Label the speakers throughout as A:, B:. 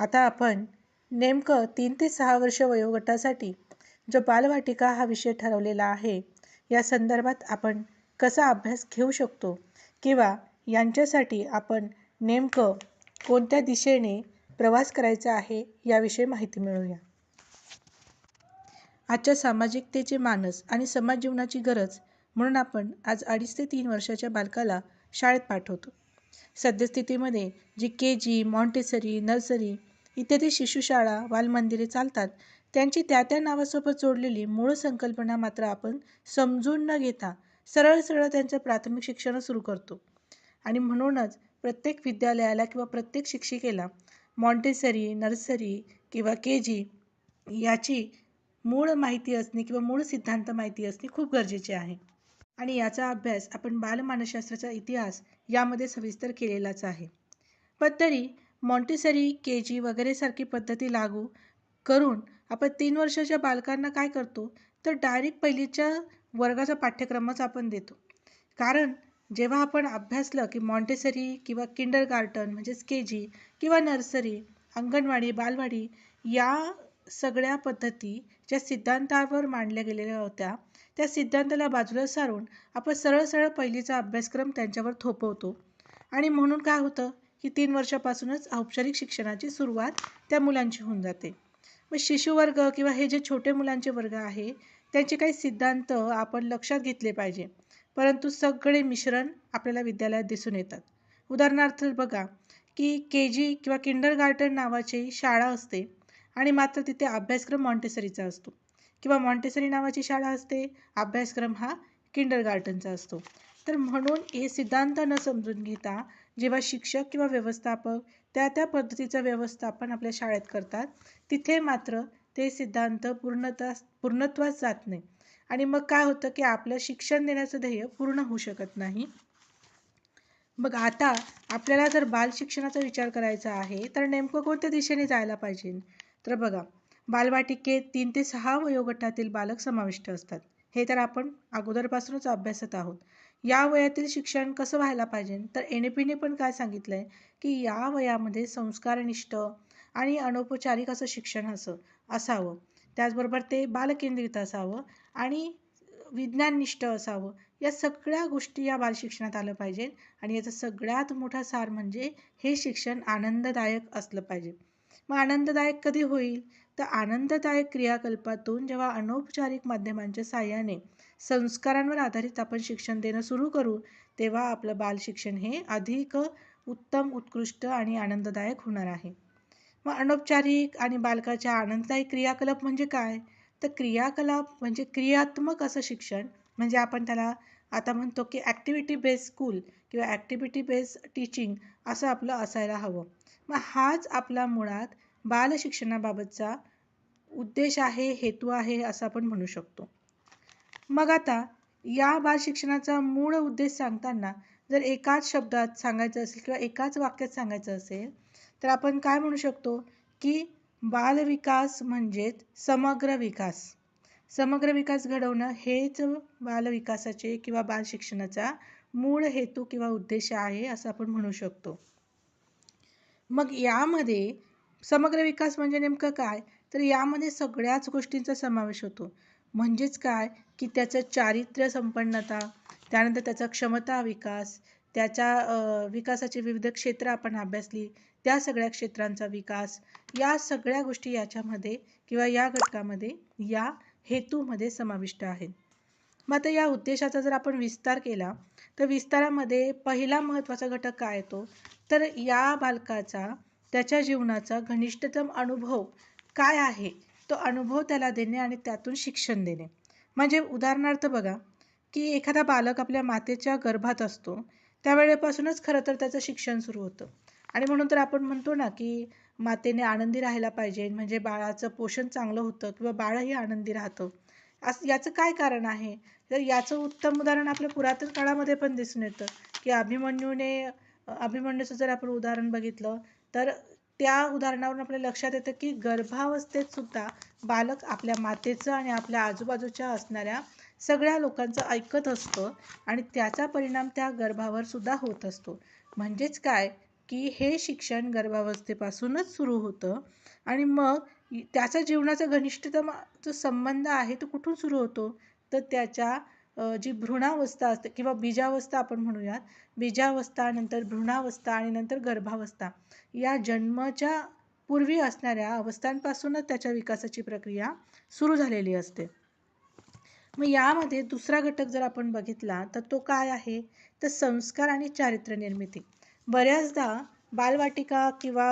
A: आता आपण नेमकं तीन ते सहा वर्ष वयोगटासाठी जो बालवाटिका हा विषय ठरवलेला आहे या संदर्भात आपण कसा अभ्यास घेऊ शकतो किंवा यांच्यासाठी आपण नेमकं कोणत्या दिशेने प्रवास करायचा आहे याविषयी माहिती मिळूया. आजच्या सामाजिकतेचे मानस आणि समाज जीवनाची गरज म्हणून आपण आज अडीच ते तीन वर्षाच्या बालकाला शाळेत पाठवतो. सद्यस्थितीमध्ये जी के जी मॉन्टेसरी नर्सरी इत्यादी शिशुशाळा बालमंदिरे चालतात. त्यांची त्या त्या नावासोबत जोडलेली मूळ संकल्पना मात्र आपण समजून न घेता सरळ सरळ त्यांचं प्राथमिक शिक्षण सुरू करतो. आणि म्हणूनच प्रत्येक विद्यालयाला किंवा प्रत्येक शिक्षिकेला मॉन्टेसरी नर्सरी किंवा के जी याची मूळ माहिती असणे किंवा मूळ सिद्धांत माहिती असणे खूप गरजेचे आहे. आणि याचा अभ्यास आपण बालमानसशास्त्राचा इतिहास यामध्ये सविस्तर केलेलाच आहे. पण तरी मॉन्टेसरी के जी वगैरेसारखी पद्धती लागू करून आपण तीन वर्षाच्या बालकांना काय करतो? तर डायरेक्ट पहिलीच्या वर्गाचा पाठ्यक्रमच आपण देतो. कारण जेव्हा आपण अभ्यासलं की मॉन्टेसरी किंवा किंडर गार्टन म्हणजेच के जी किंवा नर्सरी अंगणवाडी बालवाडी या सगळ्या पद्धती ज्या सिद्धांतावर मांडल्या गेलेल्या होत्या त्या सिद्धांताला बाजूला सारून आपण सरळ सरळ पहिलीचा अभ्यासक्रम त्यांच्यावर थोपवतो. आणि म्हणून काय होतं? ही तीन वर्षापासूनच औपचारिक शिक्षणाची सुरुवात त्या मुलांची होऊन जाते. मग शिशुवर्ग किंवा हे जे छोटे मुलांचे वर्ग आहे त्यांचे काही सिद्धांत आपण लक्षात घेतले पाहिजे. परंतु सगळे मिश्रण आपल्याला विद्यालयात दिसून येतात. उदाहरणार्थ बघा की के जी किंवा किंडर गार्टन नावाची शाळा असते आणि मात्र तिथे अभ्यासक्रम मॉन्टेसरीचा असतो. किंवा मॉन्टेसरी नावाची शाळा असते अभ्यासक्रम हा किंडर गार्टनचा असतो. तर म्हणून हे सिद्धांत न समजून घेता जेव्हा शिक्षक किंवा व्यवस्थापक त्या त्या पद्धतीचं व्यवस्थापन आपल्या शाळेत करतात तिथे मात्र ते सिद्धांत पूर्णतः पूर्णत्वास जात नाही. आणि मग काय होतं की आपलं शिक्षण देण्याचं ध्येय पूर्ण होऊ शकत नाही. मग आता आपल्याला जर बाल शिक्षणाचा विचार करायचा आहे तर नेमकं कोणत्या दिशेने जायला पाहिजे? तर बघा बालवाटिकेत तीन ते सहा वयोगटातील बालक समाविष्ट असतात. हे तर आपण अगोदरपासूनच अभ्यासत आहोत. या वयातील शिक्षण कसं व्हायला पाहिजे? तर एन ए पीने पण काय सांगितलं आहे की या वयामध्ये संस्कारनिष्ठ आणि अनौपचारिक असं शिक्षण असं असावं. त्याचबरोबर ते बालकेंद्रित असावं आणि विज्ञाननिष्ठ असावं. या सगळ्या गोष्टी या बालशिक्षणात आलं पाहिजे आणि याचा सगळ्यात मोठा सार म्हणजे हे शिक्षण आनंददायक असलं पाहिजे. मग आनंददायक कधी होईल? तर आनंददायक क्रियाकल्पातून जेव्हा अनौपचारिक माध्यमांच्या साह्याने संस्कारांवर आधारित आपण शिक्षण देणं सुरू करू तेव्हा आपलं बालशिक्षण हे अधिक उत्तम उत्कृष्ट आणि आनंददायक होणार आहे. मग अनौपचारिक आणि बालकाच्या आनंददायी क्रियाकलाप म्हणजे काय? तर क्रियाकलाप म्हणजे क्रियात्मक असं शिक्षण म्हणजे आपण त्याला आता म्हणतो की ॲक्टिव्हिटी बेस्ड स्कूल किंवा ॲक्टिव्हिटी बेस्ड टीचिंग असं आपलं असायला हवं. मग हाच आपला मुळात बालशिक्षणाबाबतचा उद्देश आहे हेतू आहे असं आपण म्हणू शकतो. मग आता या बालशिक्षणाचा मूळ उद्देश सांगताना जर एकाच शब्दात सांगायचं असेल किंवा एकाच वाक्यात सांगायचं असेल तर आपण काय म्हणू शकतो? की बालविकास म्हणजेच समग्र विकास. समग्र विकास घडवणं हेच बालविकासाचे किंवा बालशिक्षणाचा मूळ हेतू किंवा उद्देश आहे असं आपण म्हणू शकतो. मग यामध्ये समग्र विकास म्हणजे नेमकं काय? तर यामध्ये सगळ्याच गोष्टींचा समावेश होतो. म्हणजेच काय? की त्याचं चारित्र्य संपन्नता त्यानंतर त्याचा क्षमता विकास त्याच्या विकासाची विविध क्षेत्र आपण अभ्यासली त्या सगळ्या क्षेत्रांचा विकास या सगळ्या गोष्टी याच्यामध्ये किंवा या घटकामध्ये या हेतूमध्ये समाविष्ट आहेत. मग आता या उद्देशाचा जर आपण विस्तार केला तर विस्तारामध्ये पहिला महत्त्वाचा घटक काय येतो तर या बालकाचा त्याच्या जीवनाचा घनिष्ठतम अनुभव काय आहे? तो अनुभव त्याला देणे आणि त्यातून शिक्षण देणे. म्हणजे उदाहरणार्थ बघा की एखादा बालक आपल्या मातेच्या गर्भात असतो त्यावेळेपासूनच खरं तर त्याचं शिक्षण सुरू होतं. आणि म्हणून तर आपण म्हणतो ना की मातेने आनंदी राहायला पाहिजे म्हणजे बाळाचं पोषण चांगलं होतं किंवा बाळही आनंदी राहतं. असं याचं काय कारण आहे? तर याचं उत्तम उदाहरण आपल्या पुरातन काळामध्ये पण दिसून येतं की अभिमन्यूने अभिमन्यूचं जर आपण उदाहरण बघितलं तर त्या उदाहरणावरून आपल्या लक्षात येतं की गर्भावस्थेत सुद्धा बालक आपल्या मातेचं आणि आपल्या आजूबाजूच्या असणाऱ्या सगळ्या लोकांचं ऐकत असतं आणि त्याचा परिणाम त्या गर्भावर सुद्धा होत असतो. म्हणजेच काय? की हे शिक्षण गर्भावस्थेपासूनच सुरू होतं आणि मग त्याचा जीवनाचा घनिष्ठतम जो संबंध आहे तो कुठून सुरू होतो? तर त्याच्या जी भ्रूणावस्था असते किंवा बीजावस्था आपण म्हणूयात बीजावस्था नंतर भ्रूणावस्था आणि नंतर गर्भावस्था या जन्माच्या पूर्वी असणाऱ्या अवस्थांपासूनच त्याच्या विकासाची प्रक्रिया सुरू झालेली असते. मग यामध्ये दुसरा घटक जर आपण बघितला तर तो काय आहे? तर संस्कार आणि चारित्र्य निर्मिती. बऱ्याचदा बालवाटिका किंवा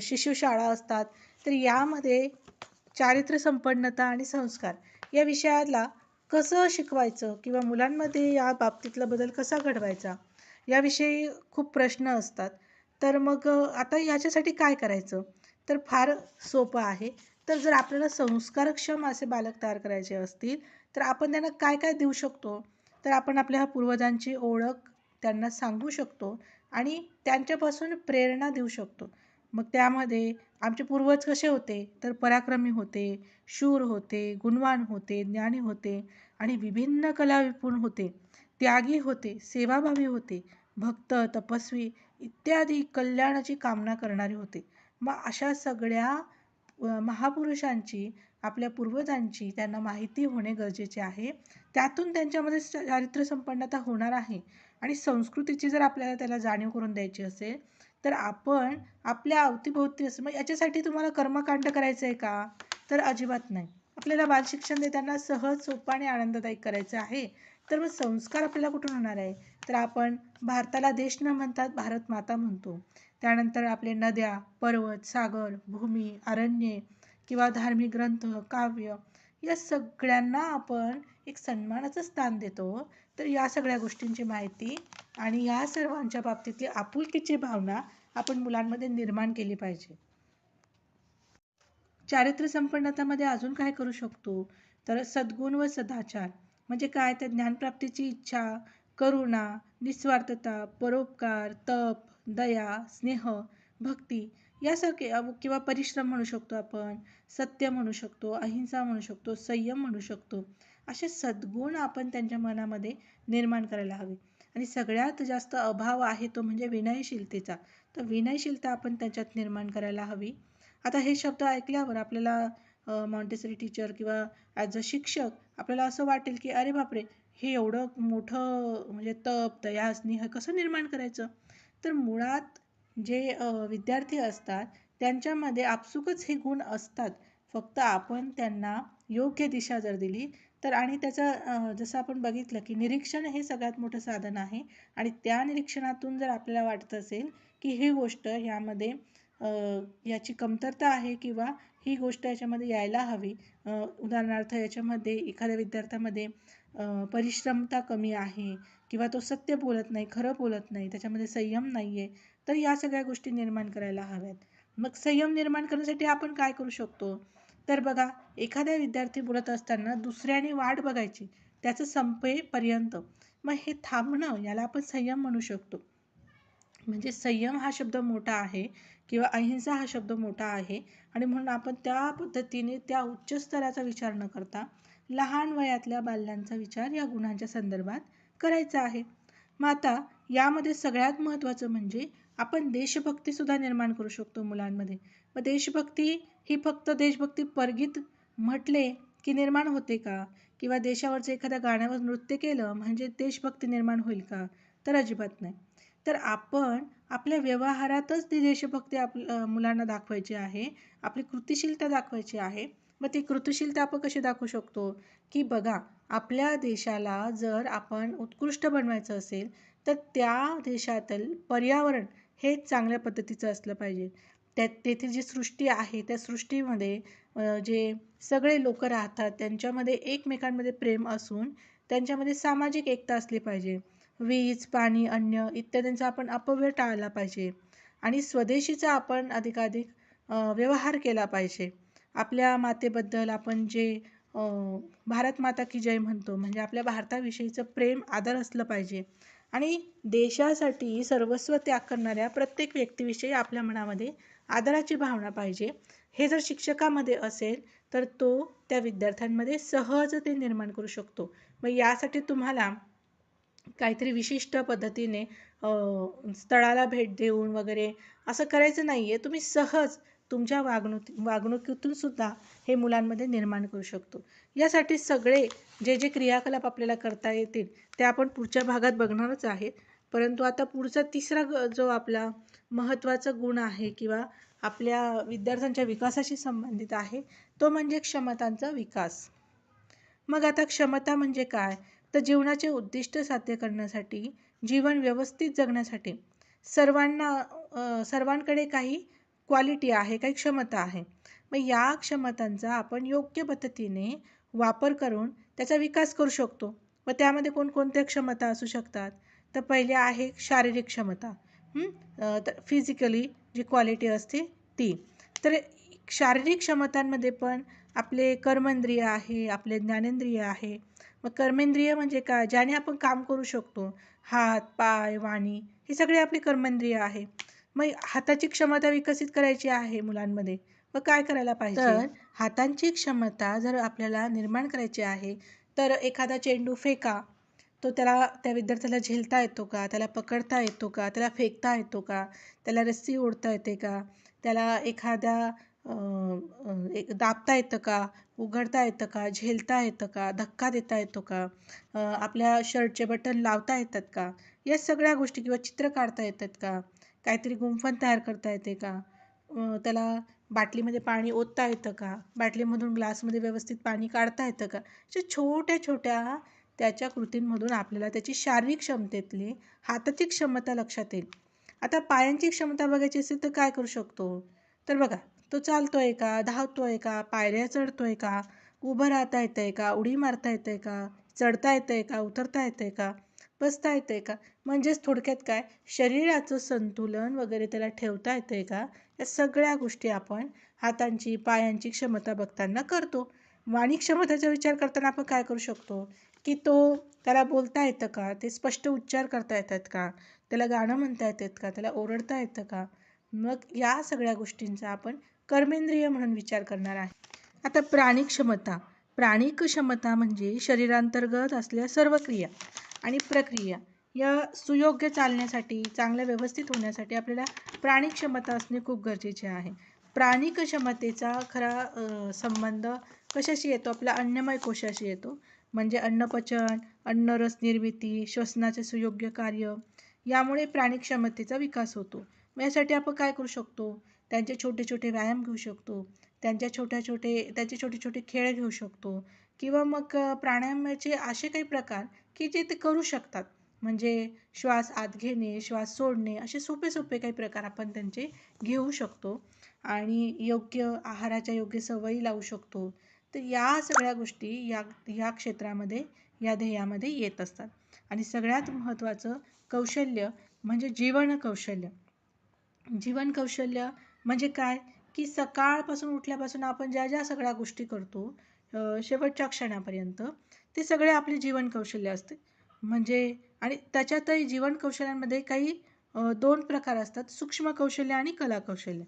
A: शिशुशाळा असतात तर यामध्ये चारित्र्य संपन्नता आणि संस्कार या विषयाला कसं शिकवायचं किंवा मुलांमध्ये या बाबतीतला बदल कसा घडवायचा याविषयी खूप प्रश्न असतात. तर मग आता याच्यासाठी काय करायचं? तर फार सोपं आहे. तर जर आपल्याला संस्कारक्षम असे बालक तयार करायचे असतील तर आपण त्यांना काय काय देऊ शकतो? तर आपण आपल्या पूर्वजांची ओळख त्यांना सांगू शकतो आणि त्यांच्यापासून प्रेरणा देऊ शकतो. मग त्यामध्ये आमचे पूर्वज कसे होते? तर पराक्रमी होते शूर होते गुणवान होते ज्ञानी होते आणि विभिन्न कला विपुण होते. त्यागी होते सेवाभावी होते भक्त तपस्वी इत्यादी कल्याणाची कामना करणारे होते. मग अशा सगळ्या महापुरुषांची आपल्या पूर्वजांची त्यांना माहिती होणे गरजेचे आहे. त्यातून त्यांच्यामध्ये च- चारित्र्य संपन्नता होणार आहे आणि संस्कृतीची जर आपल्याला त्याला जाणीव करून द्यायची असेल तर आपण आपल्या अवतीभोवती असं मग याच्यासाठी तुम्हाला कर्मकांड करायचं आहे का? तर अजिबात नाही. आपल्याला बालशिक्षण देताना सहज सोपं आणि आनंददायक करायचं आहे. तर मग संस्कार आपल्याला कुठून होणार आहे? तर आपण भारताला देश न म्हणतात भारत माता म्हणतो. त्यानंतर आपले नद्या पर्वत सागर भूमी अरण्ये किंवा धार्मिक ग्रंथ काव्य या सगळ्यांना आपण एक सन्मानाचं स्थान देतो. तर या सगळ्या गोष्टींची माहिती आणि या सर्वांच्या बाबतीतली आपुलकीची भावना आपण मुलांमध्ये निर्माण केली पाहिजे. चारित्र्य संपन्नतामध्ये अजून काय करू शकतो? तर सद्गुण व सदाचार म्हणजे काय? तर ज्ञानप्राप्तीची इच्छा करुणा निस्वार्थता परोपकार तप दया स्नेह भक्ती यासारखे किंवा परिश्रम म्हणू शकतो आपण सत्य म्हणू शकतो अहिंसा म्हणू शकतो संयम म्हणू शकतो. असे सद्गुण आपण त्यांच्या मनामध्ये निर्माण करायला हवे. आणि सगळ्यात जास्त अभाव आहे तो म्हणजे विनयशीलतेचा. तर विनयशीलता आपण त्याच्यात निर्माण करायला हवी. आता हे शब्द ऐकल्यावर आपल्याला मॉन्टेसरी टीचर किंवा ॲज अ शिक्षक आपल्याला असं वाटेल की अरे बापरे! हे एवढं मोठं म्हणजे तप दया स्नेह कसं निर्माण करायचं? तर मुळात जे विद्यार्थी असतात त्यांच्यामध्ये आपसुकच हे गुण असतात. फक्त आपण त्यांना योग्य दिशा जर दिली तर आणि त्याचं जसं आपण बघितलं की निरीक्षण हे सगळ्यात मोठं साधन आहे. आणि त्या निरीक्षणातून जर आपल्याला वाटत असेल की ही गोष्ट यामध्ये याची कमतरता आहे किंवा ही गोष्ट याच्यामध्ये यायला हवी उदाहरणार्थ याच्यामध्ये एखाद्या विद्यार्थ्यामध्ये परिश्रमता कमी आहे किंवा तो सत्य बोलत नाही खरं बोलत नाही त्याच्यामध्ये संयम नाही आहे तर या सगळ्या गोष्टी निर्माण करायला हव्यात. मग संयम निर्माण करण्यासाठी आपण काय करू शकतो? तर बघा एखाद्या विद्यार्थी बोलत असताना दुसऱ्याने वाट बघायची त्याचं संपेपर्यंत. मग हे थांबणं याला आपण संयम म्हणू शकतो. म्हणजे संयम हा शब्द मोठा आहे किंवा अहिंसा हा शब्द मोठा आहे आणि म्हणून आपण त्या पद्धतीने त्या उच्च स्तराचा विचार न करता लहान वयातल्या बाल्यांचा विचार या गुणांच्या संदर्भात करायचा आहे. मग आता यामध्ये सगळ्यात महत्त्वाचं म्हणजे आपण देशभक्तीसुद्धा निर्माण करू शकतो मुलांमध्ये. मग देशभक्ती ही फक्त देशभक्ती परगीत म्हटले की निर्माण होते का? किंवा देशावरचं एखाद्या गाण्यावर नृत्य केलं म्हणजे देशभक्ती निर्माण होईल का? तर अजिबात नाही. तर आपण आपल्या व्यवहारातच ती देशभक्ती आप मुलांना दाखवायची आहे. आपली कृतिशीलता दाखवायची आहे. मग ती कृतिशीलता आपण कशी दाखवू शकतो? की बघा आपल्या देशाला जर आपण उत्कृष्ट बनवायचं असेल तर त्या देशातील पर्यावरण हे चांगल्या पद्धतीचं असलं पाहिजे. त्या तेथील जी सृष्टी आहे त्या सृष्टीमध्ये जे सगळे लोक राहतात त्यांच्यामध्ये एकमेकांमध्ये प्रेम असून त्यांच्यामध्ये सामाजिक एकता असली पाहिजे. वीज पाणी अन्न इत्यादींचा आपण अपव्यय टाळला पाहिजे आणि स्वदेशीचा आपण अधिकाधिक व्यवहार केला पाहिजे. आपल्या मातेबद्दल आपण जे भारत माता की जय म्हणतो म्हणजे आपल्या भारताविषयीचं प्रेम आदर असलं पाहिजे. आणि देशासाठी सर्वस्व त्याग करणाऱ्या प्रत्येक व्यक्तीविषयी आपल्या मनामध्ये आदराची भावना पाहिजे. हे जर शिक्षकामध्ये असेल तर तो त्या विद्यार्थ्यांमध्ये सहज ते निर्माण करू शकतो. मग यासाठी तुम्हाला काहीतरी विशिष्ट पद्धतीने स्थळाला भेट देऊन वगैरे असं करायचं नाही आहे तुम्ही सहज तुमच्या वागणुकी वागणुकीतून सुद्धा हे मुलांमध्ये निर्माण करू शकतो. यासाठी सगळे जे जे क्रियाकलाप आपल्याला करता येतील ते आपण पुढच्या भागात बघणारच आहेत. परंतु आता पुढचा तिसरा ग जो आपला महत्त्वाचा गुण आहे किंवा आपल्या विद्यार्थ्यांच्या विकासाशी संबंधित आहे तो म्हणजे क्षमतांचा विकास. मग आता क्षमता म्हणजे काय? तर जीवनाचे उद्दिष्ट साध्य करण्यासाठी जीवन व्यवस्थित जगण्यासाठी सर्वांना सर्वांकडे काही क्वालिटी आहे काही क्षमता आहे. मग या क्षमतांचा आपण योग्य पद्धतीने वापर करून त्याचा विकास करू शकतो. व त्यामध्ये कोणकोणत्या क्षमता असू शकतात? तर पहिले आहे शारीरिक क्षमता. तर फिजिकली जी क्वालिटी असते ती. तर शारीरिक क्षमतांमध्ये पण आपले कर्मेंद्रिय आहे आपले ज्ञानेंद्रिय आहे. मग कर्मेंद्रिय म्हणजे काय? ज्याने आपण काम करू शकतो हात पाय वाणी हे सगळे आपले कर्मेंद्रिय आहे. मग हाताची क्षमता विकसित करायची आहे मुलांमध्ये. मग काय करायला पाहिजे? तर हातांची क्षमता जर आपल्याला निर्माण करायची आहे तर एखादा चेंडू फेका. तो त्याला त्या विद्यार्थ्याला झेलता येतो का? त्याला पकडता येतो का? त्याला फेकता येतो का? त्याला रस्सी ओढता येते का? त्याला एखाद्या एक दाबता येतं का? उघडता येतं का? झेलता येतं का? धक्का देता येतो का? आपल्या शर्टचे बटन लावता येतात का? या सगळ्या गोष्टी किंवा चित्र काढता येतात का? काहीतरी गुंफण तयार करता येते का? त्याला बाटलीमध्ये पाणी ओतता येतं का? बाटलीमधून ग्लासमध्ये व्यवस्थित पाणी काढता येतं का? अशा छोट्या छोट्या त्याच्या कृतींमधून आपल्याला त्याची शारीरिक क्षमतेतली हाताची क्षमता लक्षात येईल. आता पायांची क्षमता बघायची असेल तर काय करू शकतो? तर बघा तो चालतोय का? धावतोय का? पायऱ्या चढतोय का? उभं राहता येतंय का? उडी मारता येतंय का? चढता येतंय का? उतरता येतंय का? बसता येतंय का? म्हणजेच थोडक्यात काय? शरीराचं संतुलन वगैरे त्याला ठेवता येतंय का? या सगळ्या गोष्टी आपण हातांची पायांची क्षमता बघताना करतो. वाणी क्षमतेचा विचार करताना आपण काय करू शकतो? की तो त्याला बोलता येतं का? ते स्पष्ट उच्चार करता येतात का? त्याला गाणं म्हणता येतात का? त्याला ओरडता येतं का? मग या सगळ्या गोष्टींचा आपण कर्मेंद्रिय म्हणून विचार करणार आहे. आता प्राणिक क्षमता. प्राणिक क्षमता म्हणजे शरीरांतर्गत असलेल्या सर्व क्रिया आणि प्रक्रिया या सुयोग्य चालण्यासाठी चांगल्या व्यवस्थित होण्यासाठी आपल्याला प्राणिक क्षमता असणे खूप गरजेचे आहे. प्राणिक क्षमतेचा खरा संबंध कशाशी येतो? आपला अन्नमय कोशाशी येतो. म्हणजे अन्नपचन अन्नरस निर्मिती श्वसनाचे सुयोग्य कार्य यामुळे प्राणिक क्षमतेचा विकास होतो. मग यासाठी आपण काय करू शकतो? त्यांचे छोटे छोटे व्यायाम घेऊ शकतो. त्यांच्या छोट्या छोटे त्याचे छोटे छोटे खेळ घेऊ शकतो. किंवा मग प्राणायामाचे असे काही प्रकार की जे ते करू शकतात. म्हणजे श्वास आत घेणे श्वास सोडणे असे सोपे सोपे काही प्रकार आपण त्यांचे घेऊ शकतो. आणि योग्य आहाराच्या योग्य सवयी लावू शकतो. तर या सगळ्या गोष्टी या या क्षेत्रामध्ये या ध्येयामध्ये येत असतात. आणि सगळ्यात महत्त्वाचं कौशल्य म्हणजे जीवन कौशल्य. जीवन कौशल्य म्हणजे काय? की सकाळपासून उठल्यापासून आपण ज्या ज्या सगळ्या गोष्टी करतो शेवटच्या क्षणापर्यंत ते सगळे आपले जीवन कौशल्य असते. म्हणजे आणि त्याच्यातही जीवन कौशल्यांमध्ये काही दोन प्रकार असतात. सूक्ष्म कौशल्य आणि कला कौशल्य.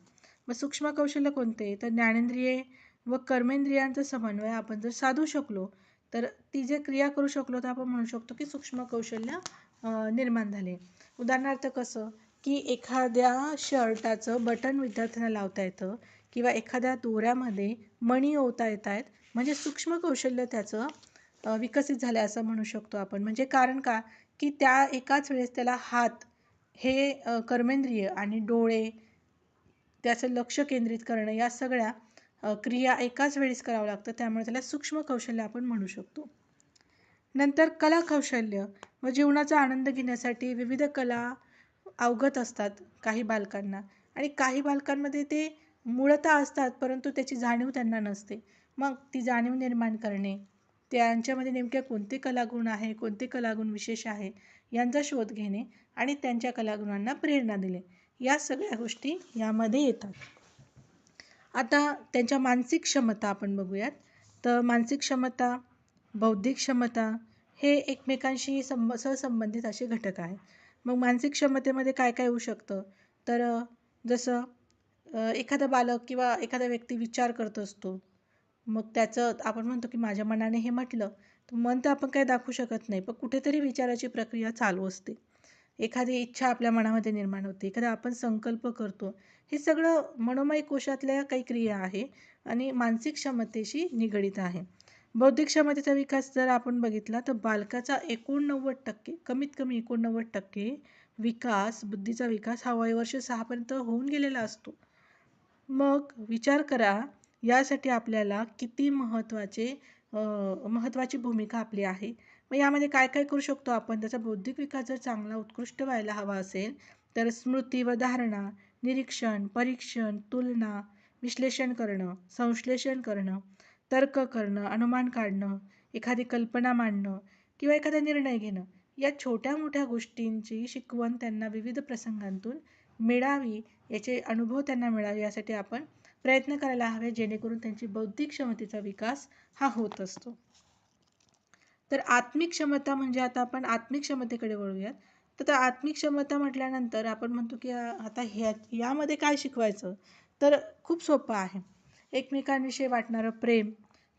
A: मग सूक्ष्म कौशल्य कोणते? तर ज्ञानेंद्रिये व कर्मेंद्रियांचा समन्वय आपण जर साधू शकलो तर ती जे क्रिया करू शकलो तर आपण म्हणू शकतो की सूक्ष्म कौशल्य निर्माण झाले. उदाहरणार्थ कसं की एखाद्या शर्टाचं बटन विद्यार्थ्यांना लावता येतं किंवा एखाद्या दोऱ्यामध्ये मणी ओवता येत आहेत म्हणजे सूक्ष्म कौशल्य त्याचं विकसित झालं असं म्हणू शकतो आपण. म्हणजे कारण का? की त्या एकाच वेळेस त्याला हात हे कर्मेंद्रिय आणि डोळे त्याचं लक्ष केंद्रित करणं या सगळ्या क्रिया एकाच वेळेस करावं लागतं त्यामुळे त्याला सूक्ष्म कौशल्य आपण म्हणू शकतो. नंतर कला कौशल्य व जीवनाचा आनंद घेण्यासाठी विविध कला अवगत असतात काही बालकांना. आणि काही बालकांमध्ये ते मूळतः असतात परंतु त्याची जाणीव त्यांना नसते. मग ती जाणीव निर्माण करणे त्यांच्यामध्ये नेमक्या कोणते कलागुण आहे कोणते कलागुण विशेष आहे यांचा शोध घेणे आणि त्यांच्या कलागुणांना प्रेरणा दिले या सगळ्या गोष्टी यामध्ये येतात. आता त्यांच्या मानसिक क्षमता आपण बघूयात. तर मानसिक क्षमता बौद्धिक क्षमता हे एकमेकांशी संब सहसंबंधित असे घटक आहेत. मग मानसिक क्षमतेमध्ये काय काय होऊ शकतं? तर जसं एखादा बालक किंवा एखादा व्यक्ती विचार करत असतो. मग त्याचं आपण म्हणतो की माझ्या मनाने हे म्हटलं तर मन तर आपण काही दाखवू शकत नाही पण कुठेतरी विचाराची प्रक्रिया चालू असते. एखादी इच्छा आपल्या मनामध्ये निर्माण होते एखादा आपण संकल्प करतो हे सगळं मनोमय कोशातल्या काही क्रिया आहे आणि मानसिक क्षमतेशी निगडीत आहे. बौद्धिक क्षमतेचा विकास जर आपण बघितला तर बालकाचा एकोणनव्वद टक्के कमीत कमी एकोणनव्वद टक्के विकास बुद्धीचा विकास हा वयवर्ष सहापर्यंत होऊन गेलेला असतो. मग विचार करा यासाठी आपल्याला किती महत्त्वाचे महत्त्वाची भूमिका आपली आहे? मग यामध्ये काय काय करू शकतो आपण? त्याचा बौद्धिक विकास जर चांगला उत्कृष्ट व्हायला हवा असेल तर स्मृती व धारणा निरीक्षण परीक्षण तुलना विश्लेषण करणं संश्लेषण करणं तर्क करणं अनुमान काढणं एखादी कल्पना मांडणं किंवा एखादा निर्णय घेणं या छोट्या मोठ्या गोष्टींची शिकवण त्यांना विविध प्रसंगांतून मिळावी याचे अनुभव त्यांना मिळावे यासाठी आपण प्रयत्न करायला हवे जेणेकरून त्यांची बौद्धिक क्षमतेचा विकास हा होत असतो. तर आत्मिक क्षमता म्हणजे आता आपण आत्मिक क्षमतेकडे वळूयात. तर त्या आत्मिक क्षमता म्हटल्यानंतर आपण म्हणतो की आता ह्या यामध्ये काय शिकवायचं? तर खूप सोपं आहे. एकमेकांविषयी वाटणारं प्रेम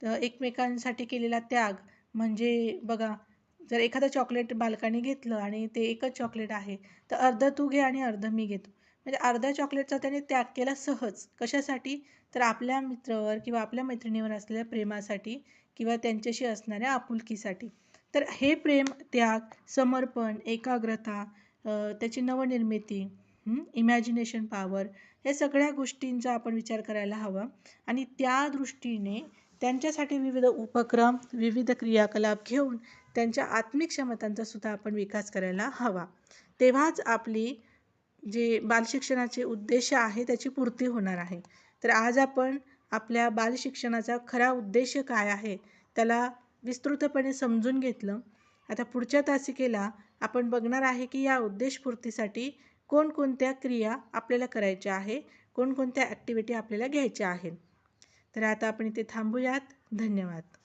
A: एकमेकांसाठी केलेला त्याग म्हणजे बघा जर एखादं चॉकलेट बालकाने घेतलं आणि ते एकच चॉकलेट आहे तर अर्ध तू घे आणि अर्ध मी घेतो. म्हणजे अर्ध्या चॉकलेटचा त्याने त्याग केला सहज. कशासाठी? तर आपल्या मित्रावर किंवा आपल्या मैत्रिणीवर असलेल्या प्रेमासाठी किंवा त्यांच्याशी असणाऱ्या आपुलकीसाठी. तर हे प्रेम त्याग समर्पण एकाग्रता त्याची नवनिर्मिती इमॅजिनेशन पॉवर या सगळ्या गोष्टींचा आपण विचार करायला हवा. आणि त्या दृष्टीने त्यांच्यासाठी विविध उपक्रम विविध क्रियाकलाप घेऊन त्यांच्या आत्मिक क्षमतांचा सुद्धा आपण विकास करायला हवा. तेव्हाच आपली जे बालशिक्षणाचे उद्देश आहे त्याची पूर्ती होणार आहे. तर आज आपण आपल्या बालशिक्षणाचा खरा उद्देश काय आहे त्याला विस्तृतपणे समजून घेतलं. आता पुढच्या तासिकेला आपण बघणार आहे की या उद्देशपूर्तीसाठी कोणकोणत्या क्रिया आपल्याला करायच्या आहे कोणकोणत्या ॲक्टिव्हिटी आपल्याला घ्यायच्या आहेत. तर आता आपण इथे थांबूयात. धन्यवाद.